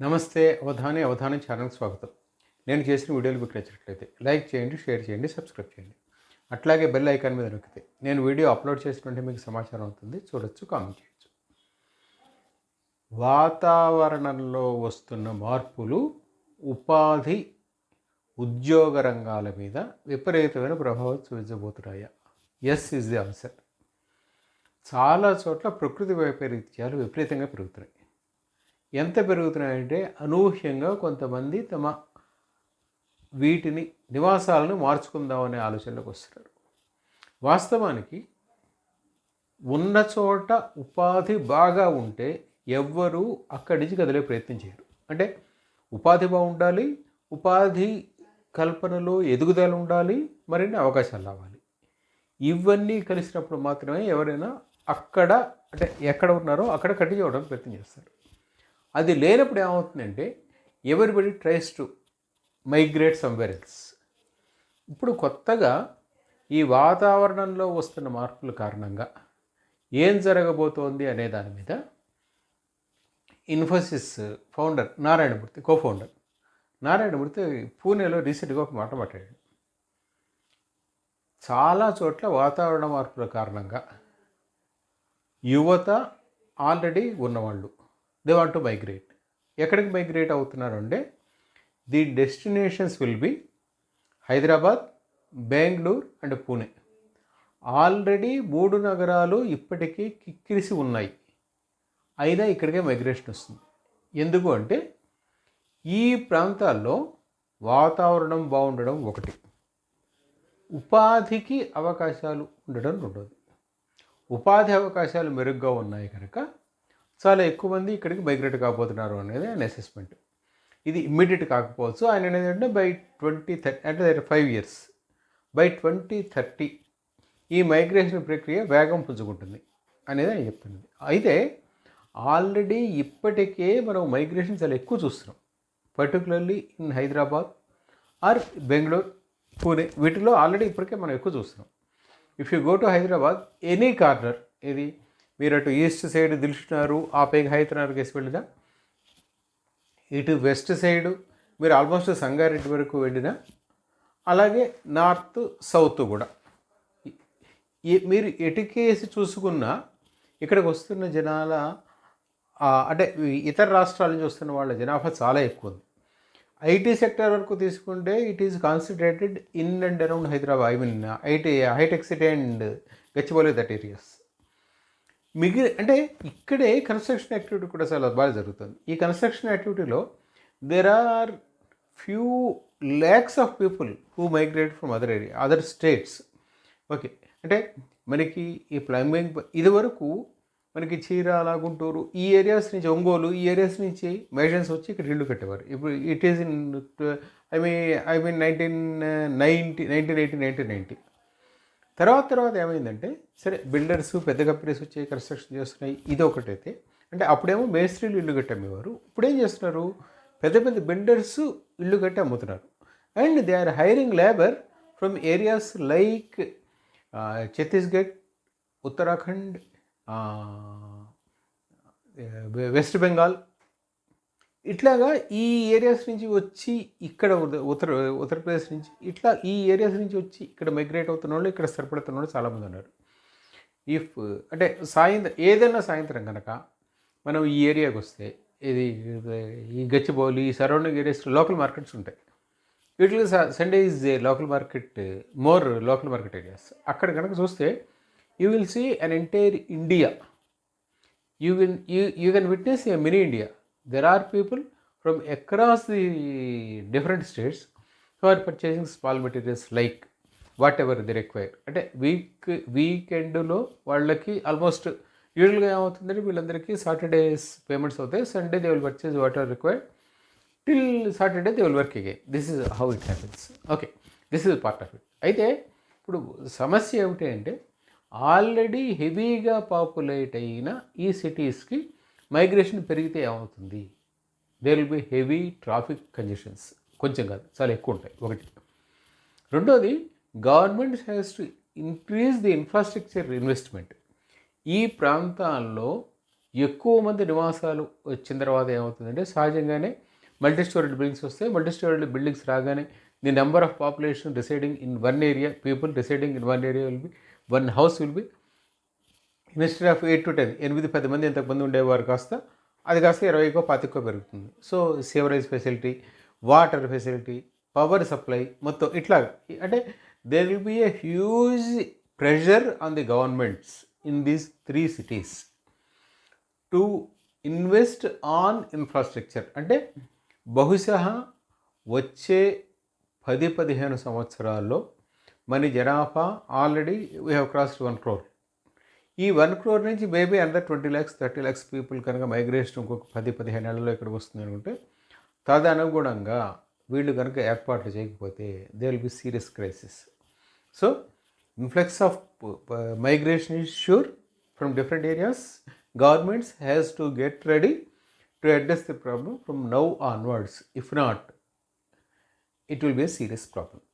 నమస్తే అవధాని అవధానం ఛానల్కి స్వాగతం. నేను చేసిన వీడియోలు మీకు నచ్చినట్లయితే లైక్ చేయండి షేర్ చేయండి సబ్స్క్రైబ్ చేయండి. అట్లాగే బెల్ ఐకాన్ మీద నొక్కితే నేను వీడియో అప్లోడ్ చేసినట్టే మీకు సమాచారం ఉంటుంది చూడొచ్చు కామెంట్ చేయొచ్చు. వాతావరణంలో వస్తున్న మార్పులు ఉపాధి ఉద్యోగ రంగాల మీద విపరీతమైన ప్రభావం చూపించబోతున్నాయా? ఎస్ ఇస్ ది ఆన్సర్ చాలా చోట్ల ప్రకృతి వైపరీత్యాలు విపరీతంగా పెరుగుతున్నాయి. ఎంత పెరుగుతున్నాయంటే అనూహ్యంగా కొంతమంది తమ వీటిని నివాసాలను మార్చుకుందామనే ఆలోచనలోకి వస్తున్నారు. వాస్తవానికి ఉన్న చోట ఉపాధి బాగా ఉంటే ఎవ్వరూ అక్కడి నుంచి కదిలే ప్రయత్నం చేయరు. అంటే ఉపాధి బాగుండాలి ఉపాధి కల్పనలో ఎదుగుదల ఉండాలి మరిన్ని అవకాశాలు రావాలి. ఇవన్నీ కలిసినప్పుడు మాత్రమే ఎవరైనా అక్కడ అంటే ఎక్కడ ఉన్నారో అక్కడ కట్టి చేయడానికి ప్రయత్నం చేస్తారు. అది లేనప్పుడు ఏమవుతుందంటే everybody tries to migrate somewhere else ఇప్పుడు కొత్తగా ఈ వాతావరణంలో వస్తున్న మార్పుల కారణంగా ఏం జరగబోతోంది అనే దాని మీద Infosys founder Narayana Murthy co founder Narayana Murthy పూణేలో రీసెంట్గా ఒక మాట మాట్లాడాడు. చాలా చోట్ల వాతావరణ మార్పుల కారణంగా యువత ఆల్రెడీ ఉన్నవాళ్ళు. దే వాంట్ టు మైగ్రేట్ ఎక్కడికి మైగ్రేట్ అవుతున్నారు అంటే the destinations will be Hyderabad Bengaluru and Pune. Already మూడు నగరాలు ఇప్పటికీ కిక్కిరిసి ఉన్నాయి. అయినా ఇక్కడికే మైగ్రేషన్ వస్తుంది. ఎందుకు అంటే ఈ ప్రాంతాల్లో వాతావరణం బాగుండడం ఒకటి. ఉపాధికి అవకాశాలు ఉండడం రెండోది. ఉపాధి అవకాశాలు మెరుగ్గా ఉన్నాయి కనుక చాలా ఎక్కువ మంది ఇక్కడికి మైగ్రేట్ కాబోతున్నారు అనేది ఆయన అసెస్మెంట్ ఇది ఇమ్మీడియట్ కాకపోవచ్చు. ఆయన అనేది అంటే బై ట్వంటీ థర్టీ అంటే five years by twenty thirty ఈ మైగ్రేషన్ ప్రక్రియ వేగం పుంజుకుంటుంది అనేది ఆయన చెప్తున్నది. అయితే ఆల్రెడీ ఇప్పటికే మనం మైగ్రేషన్ చాలా ఎక్కువ చూస్తున్నాం. Particularly in Hyderabad or Bengaluru Pune వీటిలో ఆల్రెడీ ఇప్పటికే మనం ఎక్కువ చూస్తున్నాం. If you go to Hyderabad any corner ఇది మీరు అటు ఈస్ట్ సైడ్ దిల్చున్నారు ఆ పైకి హైదరాబాద్ కేసి వెళ్ళినా ఇటు వెస్ట్ సైడు మీరు ఆల్మోస్ట్ సంగారెడ్డి వరకు వెళ్ళినా అలాగే నార్త్ సౌత్ కూడా. మీరు ఎటుకేసి చూసుకున్నా ఇక్కడికి వస్తున్న జనాల అంటే ఇతర రాష్ట్రాల నుంచి వస్తున్న వాళ్ళ జనాభా చాలా ఎక్కువ ఉంది. ఐటీ సెక్టర్ వరకు తీసుకుంటే it is concentrated in and around Hyderabad I mean IT hitech city and Gachibowli that areas. మిగిలి అంటే ఇక్కడే కన్స్ట్రక్షన్ యాక్టివిటీ కూడా చాలా బాగా జరుగుతుంది. ఈ construction యాక్టివిటీలో there are few lakhs of people who migrate from other area other states okay అంటే మనకి ఈ ప్లంబింగ్ ఇదివరకు మనకి చీరాల గుంటూరు ఈ ఏరియాస్ నుంచి ఒంగోలు ఈ ఏరియాస్ నుంచి మేషన్స్ వచ్చి ఇక్కడ ఇల్లు కట్టేవారు. ఇప్పుడు it is in I mean I mean nineteen ninety nineteen eighty nineteen ninety తర్వాత తర్వాత ఏమైందంటే సరే బిల్డర్స్ పెద్ద కంపెనీస్ వచ్చి కన్స్ట్రక్షన్ చేస్తున్నాయి ఇది ఒకటైతే అంటే అప్పుడేమో మేస్త్రీలు ఇల్లు కట్టి అమ్మేవారు. ఇప్పుడు ఏం చేస్తున్నారు? పెద్ద పెద్ద బిల్డర్స్ ఇల్లు కట్టి అమ్ముతున్నారు. And they are hiring labour from areas like Chhattisgarh Uttarakhand West Bengal ఇట్లాగా ఈ ఏరియాస్ నుంచి వచ్చి ఇక్కడ ఉత్తర ఉత్తరప్రదేశ్ నుంచి ఇట్లా ఈ ఏరియాస్ నుంచి వచ్చి ఇక్కడ మైగ్రేట్ అవుతున్న వాళ్ళు ఇక్కడ స్థిరపడుతున్న వాళ్ళు చాలామంది ఉన్నారు. ఇఫ్ అంటే సాయంత్రం ఏదైనా సాయంత్రం కనుక మనం ఈ ఏరియాకి వస్తే ఇది ఈ గచ్చిబౌలి ఈ సరౌండింగ్ ఏరియాస్ లోకల్ మార్కెట్స్ ఉంటాయి. వీటిలో Sunday is local market more local market areas అక్కడ కనుక చూస్తే you will see an entire India you win you you can witness a mini India there are people from across the different states who are purchasing small materials like whatever they require అంటే week వీకెండ్లో వాళ్ళకి almost యూజువల్గా ఏమవుతుందంటే వీళ్ళందరికీ Saturdays payments అవుతాయి Sunday they will purchase what are required till Saturday they will work again this is how it happens okay this is part of it అయితే ఇప్పుడు సమస్య ఏమిటి అంటే ఆల్రెడీ హెవీగా పాపులేట్ అయిన ఈ సిటీస్కి మైగ్రేషన్ పెరిగితే ఏమవుతుంది? There will be heavy traffic congestions కొంచెం కాదు చాలా ఎక్కువ ఉంటాయి. ఒకటి. రెండోది government has to increase the infrastructure investment ఈ ప్రాంతాల్లో ఎక్కువ మంది నివాసాలు వచ్చిన తర్వాత ఏమవుతుందంటే సహజంగానే మల్టీ స్టోరీడ్ బిల్డింగ్స్ వస్తాయి. మల్టీ స్టోరీడ్ బిల్డింగ్స్ రాగానే the number of population residing in one area people residing in one area will be one house will be instead of eight to ten ఎనిమిది పది మంది ఇంతకుమంది ఉండేవారు కాస్త అది కాస్త ఇరవైకో పాతికో పెరుగుతుంది. So sewerage facility water facility power supply మొత్తం ఇట్లా అంటే there will be a huge pressure on the governments in these three cities to invest on infrastructure అంటే బహుశా వచ్చే పది పదిహేను సంవత్సరాల్లో మన జనాభా already we have crossed one crore ఈ వన్ క్రోర్ నుంచి maybe under twenty lakhs thirty lakhs people కనుక మైగ్రేషన్ ఇంకొక పది పదిహేను నెలల్లో ఇక్కడికి వస్తుంది అనుకుంటే తదనుగుణంగా వీళ్ళు కనుక ఏర్పాట్లు చేయకపోతే they will be serious crisis so influx of migration is sure from different areas governments has to get ready to address the problem from now onwards if not it will be a serious problem